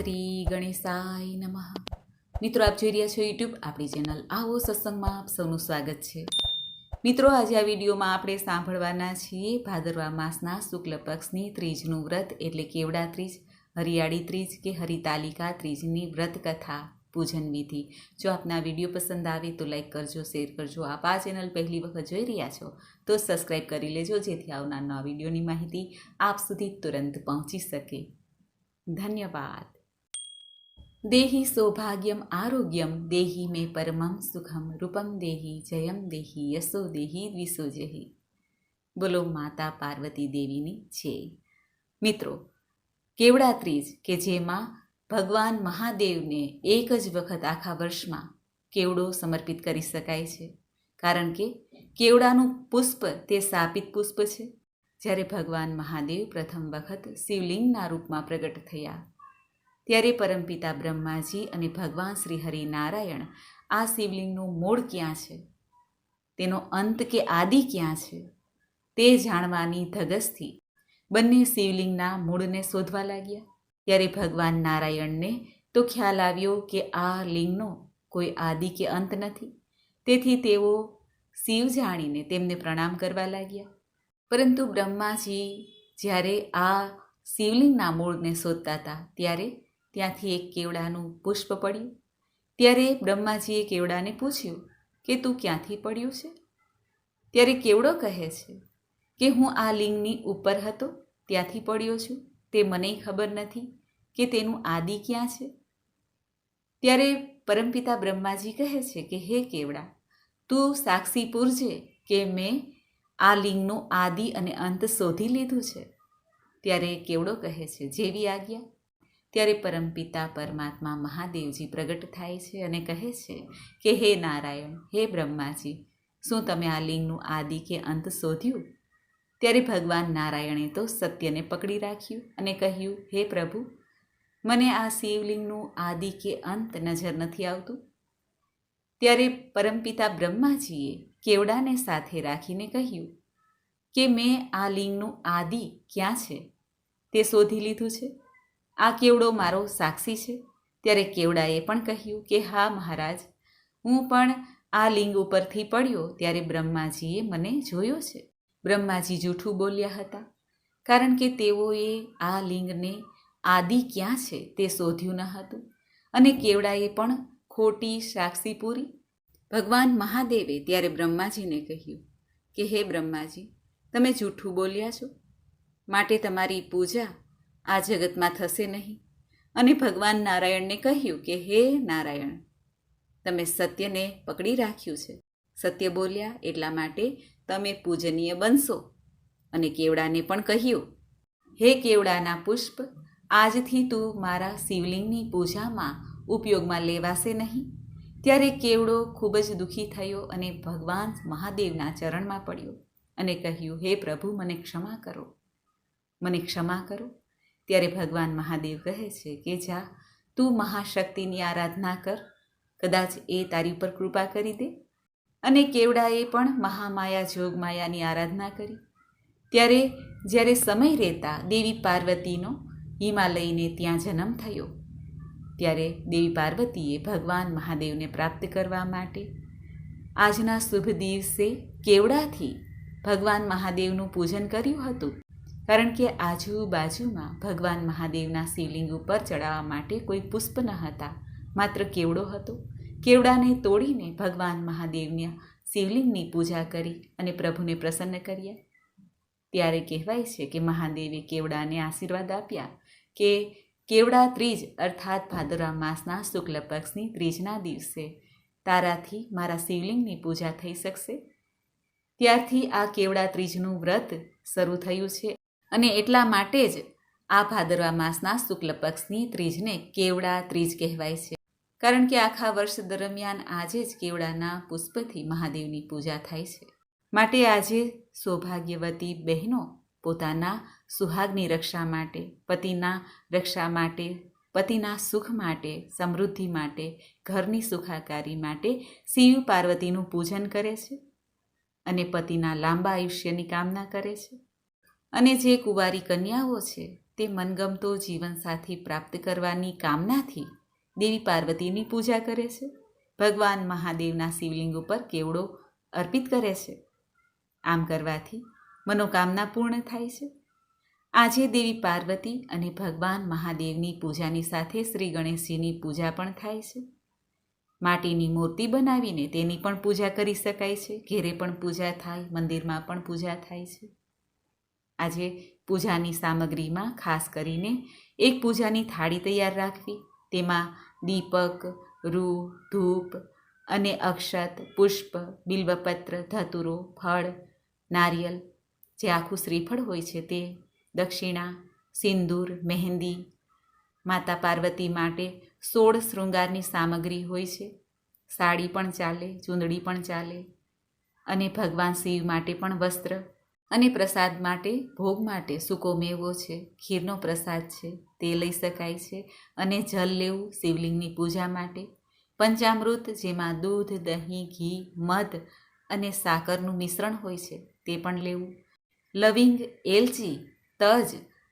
શ્રી ગણેશાય નમઃ. મિત્રો, આપ જોઈ રહ્યા છો યુટ્યુબ આપણી ચેનલ આવો સત્સંગમાં આપ સૌનું સ્વાગત છે. મિત્રો, આજે આ વિડીયોમાં આપણે સાંભળવાના છીએ ભાદરવા માસના શુક્લ પક્ષની ત્રીજનું વ્રત, એટલે કેવડા ત્રીજ, હરિયાળી ત્રીજ કે હરિતાલિકા ત્રીજની વ્રત કથા પૂજન વિધિ. જો આપને વીડિયો પસંદ આવે તો લાઈક કરજો, શેર કરજો. આપ આ ચેનલ પહેલી વખત જોઈ રહ્યા છો તો સબસ્ક્રાઈબ કરી લેજો, જેથી આવનાર વિડીયોની માહિતી આપ સુધી તુરંત પહોંચી શકે. ધન્યવાદ. દેહી સૌભાગ્યમ આરોગ્યમ દેહી મે પરમમ સુખમ રૂપમ દેહી જયમ દેહી યશો દેહી દ્વિસો જહી બોલો માતા પાર્વતી દેવીની છે મિત્રો કેવડા ત્રીજ કે જેમાં ભગવાન મહાદેવને એક જ વખત આખા વર્ષમાં કેવડો સમર્પિત કરી શકાય છે? કારણ કે કેવડાનું પુષ્પ તે સાપિત પુષ્પ છે. જ્યારે ભગવાન મહાદેવ પ્રથમ વખત શિવલિંગના રૂપમાં પ્રગટ થયા ત્યારે પરમપિતા બ્રહ્માજી અને ભગવાન શ્રી હરિ નારાયણ આ શિવલિંગનું મૂળ ક્યાં છે? તેનો અંત કે આદિ ક્યાં છે? તે જાણવાની ધગસથી બંને શિવલિંગના મૂળને શોધવા લાગ્યા. ત્યારે ભગવાન નારાયણને તો ખ્યાલ આવ્યો કે આ લિંગનો કોઈ આદિ કે અંત નથી. તેથી તેઓ શિવ જાણીને તેમને પ્રણામ કરવા લાગ્યા. પરંતુ બ્રહ્માજી જ્યારે આ શિવલિંગના મૂળને શોધતા હતા, ત્યારે ત્યાંથી એક કેવડાનું પુષ્પ પડ્યું. ત્યારે બ્રહ્માજીએ કેવડાને પૂછ્યું કે તું ક્યાંથી પડ્યું છે? ત્યારે કેવડો કહે છે કે હું આ લિંગની ઉપર હતો, ત્યાંથી પડ્યો છું. તે મને ખબર નથી કે તેનું આદિ ક્યાં છે? ત્યારે પરમપિતા બ્રહ્માજી કહે છે કે, હે કેવડા, તું સાક્ષી પૂરજે કે મેં આ લિંગનું આદિ અને અંત શોધી લીધું છે? ત્યારે કેવડો કહે છે, જેવી આજ્ઞા. ત્યારે પરમપિતા પરમાત્મા મહાદેવજી પ્રગટ થાય છે અને કહે છે કે, હે નારાયણ, હે બ્રહ્માજી, શું તમે આ લિંગનું આદિ કે અંત શોધ્યું? ત્યારે ભગવાન નારાયણે તો સત્યને પકડી રાખ્યું અને કહ્યું, હે પ્રભુ, મને આ શિવલિંગનું આદિ કે અંત નજર નથી આવતું? ત્યારે પરમપિતા બ્રહ્માજીએ કેવડાને સાથે રાખીને કહ્યું, કે મેં આ લિંગનું આદિ ક્યાં છે? તે શોધી લીધું છે? આ કેવડો મારો સાક્ષી છે? ત્યારે કેવડાએ પણ કહ્યું કે, હા, મહારાજ, હું પણ આ લિંગ ઉપરથી પડ્યો ત્યારે બ્રહ્માજીએ મને જોયો છે. બ્રહ્માજી જૂઠું બોલ્યા હતા, કારણ કે તેઓએ આ લિંગને આદિ ક્યાં છે તે શોધ્યું ન હતું અને કેવડાએ પણ ખોટી સાક્ષી પૂરી? ભગવાન મહાદેવે ત્યારે બ્રહ્માજીને કહ્યું કે, હે બ્રહ્માજી, તમે જૂઠું બોલ્યા છો? માટે તમારી પૂજા આ જગતમાં થશે નહીં. અને ભગવાન નારાયણને કહ્યું કે, હે નારાયણ, તમે સત્યને પકડી રાખ્યું છે. સત્ય બોલ્યા એટલા માટે તમે પૂજનીય બનશો. અને કેવડાને પણ કહ્યું, હે કેવડાના પુષ્પ, આજથી તું મારા શિવલિંગની પૂજામાં ઉપયોગમાં લેવાશે નહીં. ત્યારે કેવડો ખૂબ જ દુઃખી થયો અને ભગવાન મહાદેવના ચરણમાં પડ્યો અને કહ્યું, હે પ્રભુ, મને ક્ષમા કરો. મને ક્ષમા કરો. ત્યારે ભગવાન મહાદેવ કહે છે કે જા, તું મહાશક્તિની આરાધના કર. કદાચ એ તારી ઉપર કૃપા કરી દે. અને કેવડાએ પણ મહામાયા જોગમાયાની આરાધના કરી. ત્યારે જ્યારે સમય રહેતા દેવી પાર્વતીનો હિમાલયને ત્યાં જન્મ થયો. ત્યારે દેવી પાર્વતીએ ભગવાન મહાદેવને પ્રાપ્ત કરવા માટે આજના શુભ દિવસે કેવડાથી ભગવાન મહાદેવનું પૂજન કર્યું હતું? કારણ કે આજુબાજુમાં ભગવાન મહાદેવના શિવલિંગ ઉપર ચડાવવા માટે કોઈ પુષ્પ ન હતા. માત્ર કેવડો હતો. કેવડાને તોડીને ભગવાન મહાદેવના શિવલિંગની પૂજા કરી અને પ્રભુને પ્રસન્ન કર્યા. ત્યારે કહેવાય છે કે મહાદેવે કેવડાને આશીર્વાદ આપ્યા કે કેવડા ત્રીજ અર્થાત ભાદરવા માસના શુક્લ પક્ષની ત્રીજના દિવસે તારાથી મારા શિવલિંગની પૂજા થઈ શકશે. ત્યારથી આ કેવડા ત્રીજનું વ્રત શરૂ થયું છે. અને એટલા માટે જ આ ભાદરવા માસના શુક્લ પક્ષની ત્રીજને કેવડા ત્રીજ કહેવાય છે. કારણ કે આખા વર્ષ દરમિયાન આજે જ કેવડાના પુષ્પથી મહાદેવની પૂજા થાય છે. માટે આજે સૌભાગ્યવતી બહેનો પોતાના સુહાગની રક્ષા માટે, પતિના રક્ષા માટે, પતિના સુખ માટે, સમૃદ્ધિ માટે, ઘરની સુખાકારી માટે શિવ પાર્વતીનું પૂજન કરે છે અને પતિના લાંબા આયુષ્યની કામના કરે છે. અને જે કુંવારી કન્યાઓ છે, તે મનગમતો જીવનસાથી પ્રાપ્ત કરવાની કામનાથી દેવી પાર્વતીની પૂજા કરે છે. ભગવાન મહાદેવના શિવલિંગ ઉપર કેવડો અર્પિત કરે છે. આમ કરવાથી મનોકામના પૂર્ણ થાય છે. આજે દેવી પાર્વતી અને ભગવાન મહાદેવની પૂજાની સાથે શ્રી ગણેશજીની પૂજા પણ થાય છે. માટીની મૂર્તિ બનાવીને તેની પણ પૂજા કરી શકાય છે. ઘેરે પણ પૂજા થાય, મંદિરમાં પણ પૂજા થાય છે. આજે પૂજાની સામગ્રીમાં ખાસ કરીને એક પૂજાની થાળી તૈયાર રાખવી. તેમાં દીપક, રૂ, ધૂપ અને અક્ષત, પુષ્પ, બિલ્વપત્ર, ધતુરો, ફળ, નારિયેલ, જે આખું શ્રીફળ હોય છે તે, દક્ષિણા, સિંદૂર, મહેંદી, માતા પાર્વતી માટે સોળ શૃંગારની સામગ્રી હોય છે. સાડી પણ ચાલે, ચૂંદડી પણ ચાલે અને ભગવાન શિવ માટે પણ વસ્ત્ર અને પ્રસાદ માટે, ભોગ માટે સૂકો મેવો છે, ખીરનો પ્રસાદ છે, તે લઈ શકાય છે અને જલ લેવું શિવલિંગની પૂજા માટે. પંચામૃત, જેમાં દૂધ, દહીં, ઘી, મધ અને સાકરનું મિશ્રણ હોય છે, તે પણ લેવું. લવિંગ, એલચી, તજ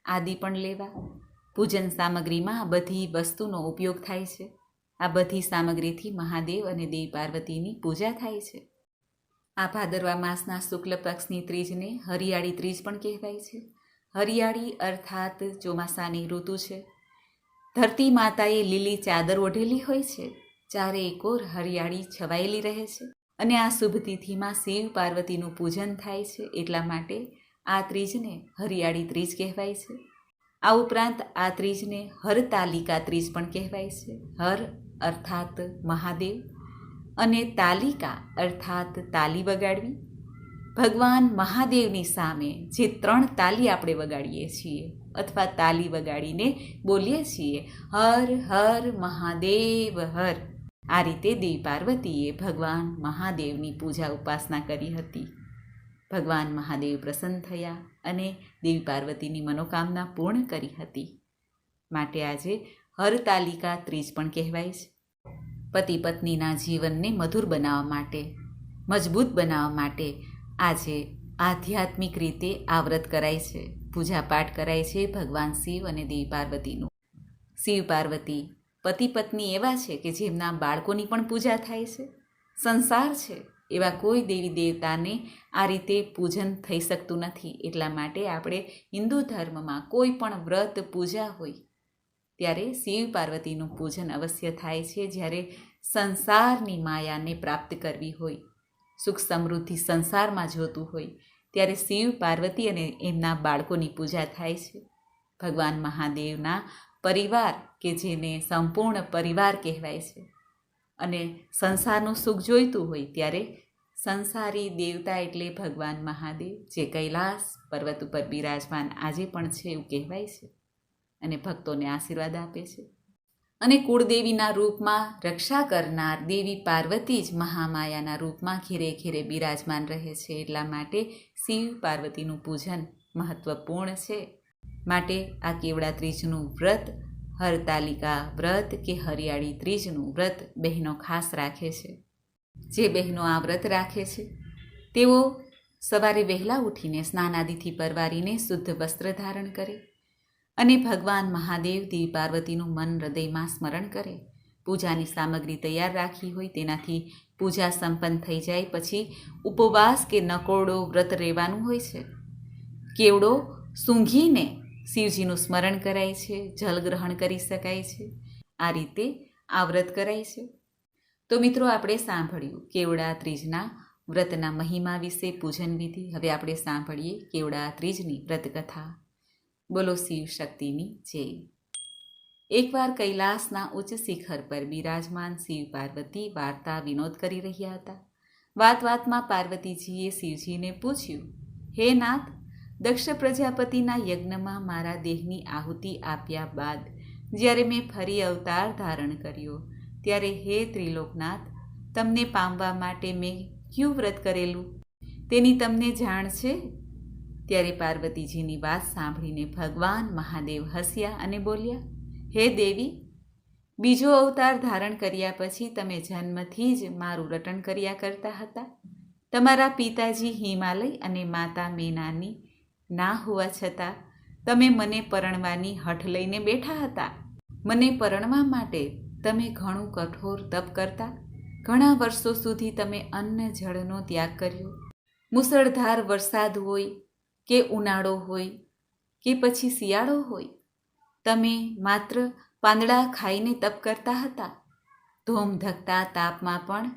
આદિ પણ લેવા. પૂજન સામગ્રીમાં આ બધી વસ્તુનો ઉપયોગ થાય છે. આ બધી સામગ્રીથી મહાદેવ અને દેવી પાર્વતીની પૂજા થાય છે. આ ભાદરવા માસના શુક્લ પક્ષની ત્રીજને હરિયાળી ત્રીજ પણ કહેવાય છે. હરિયાળી અર્થાત ચોમાસાની ઋતુ છે. ધરતી માતાએ લીલી ચાદર ઓઢેલી હોય છે, ચારે એકોર હરિયાળી છવાયેલી રહે છે અને આ શુભ તિથિમાં શિવ પાર્વતીનું પૂજન થાય છે એટલા માટે આ ત્રીજને હરિયાળી ત્રીજ કહેવાય છે. આ ઉપરાંત આ ત્રીજને હરતાલિકા ત્રીજ પણ કહેવાય છે. હર અર્થાત મહાદેવ. અને તાલિકા અર્થાત તાલી વગાડવી. ભગવાન મહાદેવની સામે જે ત્રણ તાલી આપણે વગાડીએ છીએ અથવા તાલી વગાડીને બોલીએ છીએ, હર હર, મહાદેવ, હર. આ રીતે દેવી પાર્વતીએ ભગવાન મહાદેવની પૂજા ઉપાસના કરી હતી. ભગવાન મહાદેવ પ્રસન્ન થયા અને દેવી પાર્વતીની મનોકામના પૂર્ણ કરી હતી. માટે આજે હરતાલિકા ત્રીજ પણ કહેવાય છે. પતિ પત્નીના જીવનને મધુર બનાવવા માટે, મજબૂત બનાવવા માટે આજે આધ્યાત્મિક રીતે આ વ્રત કરાય છે. પૂજાપાઠ કરાય છે ભગવાન શિવ અને દેવી પાર્વતીનું. શિવ પાર્વતી પતિ પત્ની એવા છે કે જેમના બાળકોની પણ પૂજા થાય છે. સંસાર છે એવા કોઈ દેવી દેવતાને આ રીતે પૂજન થઈ શકતું નથી. એટલા માટે આપણે હિન્દુ ધર્મમાં કોઈ પણ વ્રત પૂજા હોય ત્યારે શિવ પાર્વતીનું પૂજન અવશ્ય થાય છે જ્યારે સંસારની માયાને પ્રાપ્ત કરવી હોય, સુખ સમૃદ્ધિ સંસારમાં જોતું હોય, ત્યારે શિવ પાર્વતી અને એમના બાળકોની પૂજા થાય છે. ભગવાન મહાદેવના પરિવાર કે જેને સંપૂર્ણ પરિવાર કહેવાય છે અને સંસારનું સુખ જોઈતું હોય ત્યારે સંસારી દેવતા એટલે ભગવાન મહાદેવ, જે કૈલાસ પર્વત ઉપર બિરાજમાન આજે પણ છે એવું કહેવાય છે. અને ભક્તોને આશીર્વાદ આપે છે. અને કુળદેવીના રૂપમાં રક્ષા કરનાર દેવી પાર્વતી જ મહામાયાના રૂપમાં ઘેરે ઘેરે બિરાજમાન રહે છે. એટલા માટે શિવ પાર્વતીનું પૂજન મહત્વપૂર્ણ છે. માટે આ કેવડા ત્રીજનું વ્રત, હરતાલિકા વ્રત કે હરિયાળી ત્રીજનું વ્રત બહેનો ખાસ રાખે છે. જે બહેનો આ વ્રત રાખે છે, તેઓ સવારે વહેલા ઉઠીને સ્નાનાદિથી પરવારીને શુદ્ધ વસ્ત્ર ધારણ કરે અને ભગવાન મહાદેવ દેવી પાર્વતીનું મન હૃદયમાં સ્મરણ કરે. પૂજાની સામગ્રી તૈયાર રાખી હોય તેનાથી પૂજા સંપન્ન થઈ જાય પછી ઉપવાસ કે નકોરડો વ્રત રહેવાનું હોય છે. કેવડો સૂંઘીને શિવજીનું સ્મરણ કરાય છે, જલ ગ્રહણ કરી શકાય છે. આ રીતે આ વ્રત કરાય છે. તો મિત્રો, આપણે સાંભળ્યું કેવડા ત્રીજના વ્રતના મહિમા વિશે પૂજન વિધિ. હવે આપણે સાંભળીએ કેવડા ત્રીજની વ્રતકથા. બોલો શિવ શક્તિની જય. એકવાર કૈલાસના ઉચ્ચ શિખર પર બિરાજમાન શિવ પાર્વતી વાર્તા વિનોદ કરી રહ્યા હતા. વાત વાતમાં પાર્વતીજીએ શિવજીને પૂછ્યું, હે નાથ, દક્ષ પ્રજાપતિના યજ્ઞમાં મારા દેહની આહુતિ આપ્યા બાદ જ્યારે મેં ફરી અવતાર ધારણ કર્યો, ત્યારે હે ત્રિલોકનાથ, તમને પામવા માટે મેં ક્યું વ્રત કરેલું? તેની તમને જાણ છે? ત્યારે પાર્વતીજીની વાત સાંભળીને ભગવાન મહાદેવ હસ્યા અને બોલ્યા, હે દેવી, બીજો અવતાર ધારણ કર્યા પછી તમે જન્મથી જ મારું રટણ કર્યા કરતા હતા. તમારા પિતાજી હિમાલય અને માતા મેનાની ના હોવા છતાં તમે મને પરણવાની હઠ લઈને બેઠા હતા. મને પરણવા માટે તમે ઘણું કઠોર તપ કરતા. ઘણા વર્ષો સુધી તમે અન્ન જળનો ત્યાગ કર્યો. મુસળધાર વરસાદ હોય કે ઉનાળો હોય કે પછી શિયાળો હોય? તમે માત્ર પાંદડા ખાઈને તપ કરતા હતા? ધોમ ધકતા તાપમાં પણ,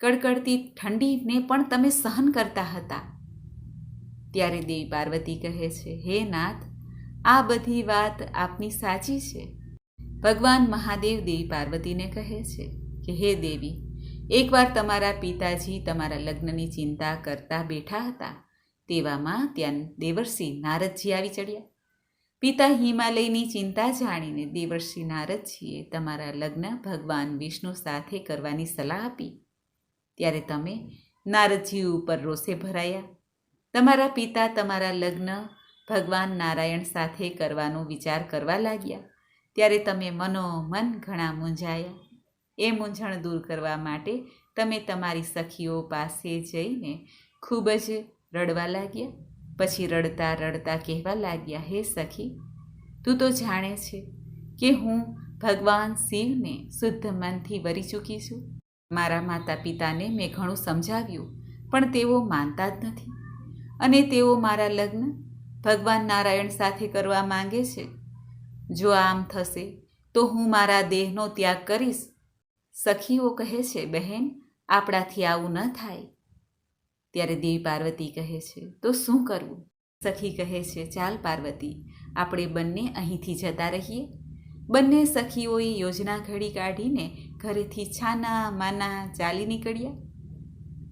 કડકડતી ઠંડીને પણ તમે સહન કરતા હતા? ત્યારે દેવી પાર્વતી કહે છે, હે નાથ, આ બધી વાત આપની સાચી છે. ભગવાન મહાદેવ દેવી પાર્વતીને કહે છે કે, હે દેવી, એકવાર તમારા પિતાજી તમારા લગ્નની ચિંતા કરતા બેઠા હતા તેવામાં ત્યાં દેવર્ષિ નારદજી આવી ચડ્યા. પિતા હિમાલયની ચિંતા જાણીને દેવર્ષિ નારદજીએ તમારા લગ્ન ભગવાન વિષ્ણુ સાથે કરવાની સલાહ આપી. ત્યારે તમે નારદજી ઉપર રોષે ભરાયા. તમારા પિતા તમારા લગ્ન ભગવાન નારાયણ સાથે કરવાનો વિચાર કરવા લાગ્યા. ત્યારે તમે મનોમન ઘણા મૂંઝાયા. એ મૂંઝણ દૂર કરવા માટે તમે તમારી સખીઓ પાસે જઈને ખૂબ જ રડવા લાગ્યા. પછી રડતા રડતા કહેવા લાગ્યા, હે સખી, તું તો જાણે છે કે હું ભગવાન શિવને શુદ્ધ મનથી વરી ચૂકી છું. મારા માતા પિતાને મેં ઘણું સમજાવ્યું, પણ તેઓ માનતા જ નથી. અને તેઓ મારા લગ્ન ભગવાન નારાયણ સાથે કરવા માંગે છે. જો આમ થશે, તો હું મારા દેહનો ત્યાગ કરીશ. સખીઓ કહે છે, બહેન, આપણાથી આવું ન થાય. ત્યારે દેવી પાર્વતી કહે છે, તો શું કરવું? સખી કહે છે, ચાલ પાર્વતી, આપણે બંને અહીંથી જતા રહીએ. બંને સખીઓએ યોજના ઘડી કાઢીને ઘરેથી છાના માના ચાલી નીકળ્યા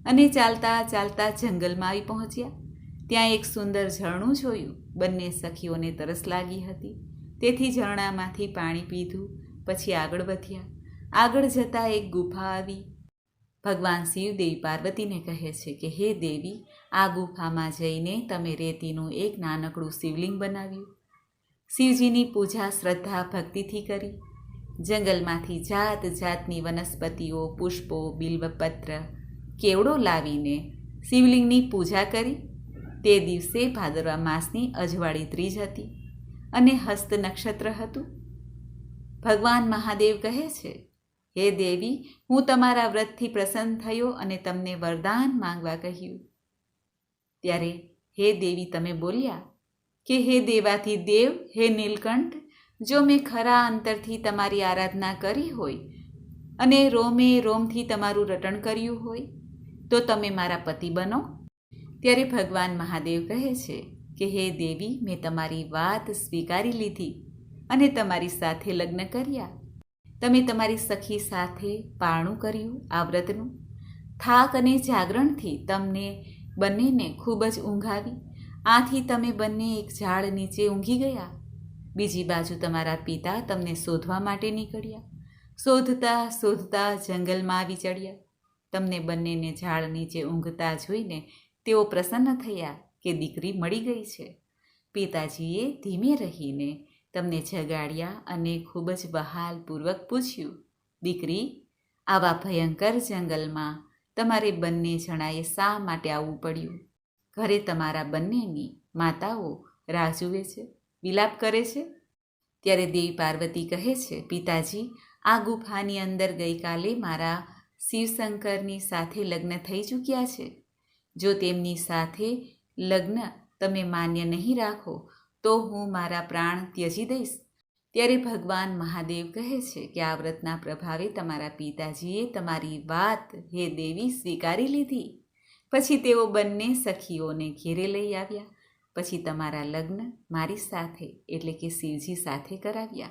અને ચાલતા ચાલતા જંગલમાં આવી પહોંચ્યા. ત્યાં એક સુંદર ઝરણું જોયું. બંને સખીઓને તરસ લાગી હતી. તેથી ઝરણામાંથી પાણી પીધું, પછી આગળ વધ્યા. આગળ જતાં એક ગુફા આવી. ભગવાન શિવ દેવી પાર્વતીને કહે છે કે, હે દેવી, આ ગુફામાં જઈને તમે રેતીનું એક નાનકડું શિવલિંગ બનાવ્યું. શિવજીની પૂજા શ્રદ્ધા ભક્તિથી કરી. જંગલમાંથી જાત જાતની વનસ્પતિઓ, પુષ્પો, બિલ્વપત્ર કેવડો લાવીને શિવલિંગની પૂજા કરી. તે દિવસે ભાદરવા માસની અજવાળી ત્રીજ હતી અને હસ્ત નક્ષત્ર હતું. ભગવાન મહાદેવ કહે છે હે દેવી, હું તમારા વ્રતથી પ્રસન્ન થયો અને તમને વરદાન માંગવા કહ્યું. ત્યારે હે દેવી, તમે બોલ્યા, કે હે દેવાથી દેવ, હે નીલકંઠ, જો મેં ખરા અંતરથી તમારી આરાધના કરી હોય અને રોમે રોમથી તમારું રટણ કર્યું હોય, તો તમે મારા પતિ બનો. ત્યારે ભગવાન મહાદેવ કહે છે કે, હે દેવી, મેં તમારી વાત સ્વીકારી લીધી અને તમારી સાથે લગ્ન કર્યા. તમે તમારી સખી સાથે પારણું કર્યું આ વ્રતનું? થાક અને જાગરણથી તમને બંનેને ખૂબ જ ઊંઘ આવી આથી તમે બંને એક ઝાડ નીચે ઊંઘી ગયા. બીજી બાજુ તમારા પિતા તમને શોધવા માટે નીકળ્યા. શોધતા શોધતા જંગલમાં આવી ચડ્યા. તમને બંનેને ઝાડ નીચે ઊંઘતા જોઈને તેઓ પ્રસન્ન થયા કે દીકરી મળી ગઈ છે. પિતાજીએ ધીમે રહીને તમને જગાડ્યા અને ખૂબ જ બહાલપૂર્વક પૂછ્યું, દીકરી, આવા ભયંકર જંગલમાં તમારે બંને જણાએ શા માટે આવવું પડ્યું? ઘરે તમારા બંનેની માતાઓ રાહ જુએ છે, વિલાપ કરે છે? ત્યારે દેવી પાર્વતી કહે છે, પિતાજી, આ ગુફાની અંદર ગઈકાલે મારા શિવશંકરની સાથે લગ્ન થઈ ચૂક્યા છે. જો તેમની સાથે લગ્ન તમે માન્ય નહીં રાખો તો હું મારા પ્રાણ ત્યજી દઈશ. ત્યારે ભગવાન મહાદેવ કહે છે કે આ વ્રતના પ્રભાવે તમારા પિતાજીએ તમારી વાત હે દેવી સ્વીકારી લીધી. પછી તેઓ બંને સખીઓને ઘેરે લઈ આવ્યા. પછી તમારા લગ્ન મારી સાથે, એટલે કે શિવજી સાથે કરાવ્યા.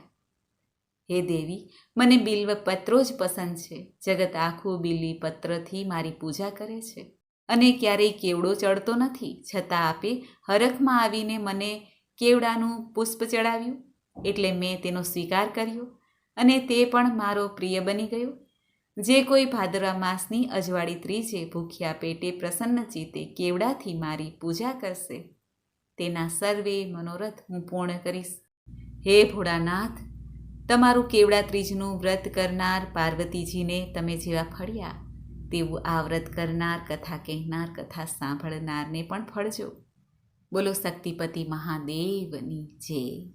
હે દેવી, મને બિલ્વ પત્રો જ પસંદ છે. જગત આખું બિલી પત્રથી મારી પૂજા કરે છે. અને ક્યારેય કેવડો ચડતો નથી. છતાં આપે હરખમાં આવીને મને કેવડાનું પુષ્પ ચડાવ્યું એટલે મેં તેનો સ્વીકાર કર્યો અને તે પણ મારો પ્રિય બની ગયો. જે કોઈ ભાદરવા માસની અજવાળી ત્રીજે ભૂખ્યા પેટે પ્રસન્ન ચિત્તે કેવડાથી મારી પૂજા કરશે? તેના સર્વે મનોરથ હું પૂર્ણ કરીશ. હે ભોળાનાથ, તમારું કેવડા ત્રીજનું વ્રત કરનાર પાર્વતીજીને તમે જેવા ફળ્યા, તેવું આ વ્રત કરનાર, કથા કહેનાર, કથા સાંભળનારને પણ ફળજો. બોલો શક્તિપતિ મહાદેવની જય.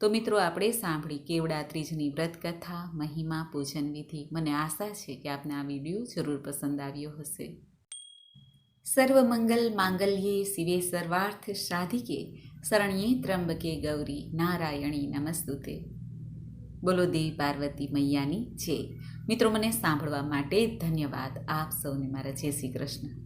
તો મિત્રો, આપણે સાંભળી કેવડા ત્રીજની વ્રત કથા મહિમા, પૂજન વિધિ. મને આશા છે કે આપને આ વીડિયો જરૂર પસંદ આવ્યો હશે. સર્વમંગલ માંગલ્યે શિવે સર્વાર્થ સાધિકે, શરણ્યે ત્રંબકે ગૌરી નારાયણી નમસ્તુતે. બોલો દેવી પાર્વતી મૈયાની જય. મિત્રો, મને સાંભળવા માટે ધન્યવાદ. આપ સૌને મારા જય શ્રી કૃષ્ણ.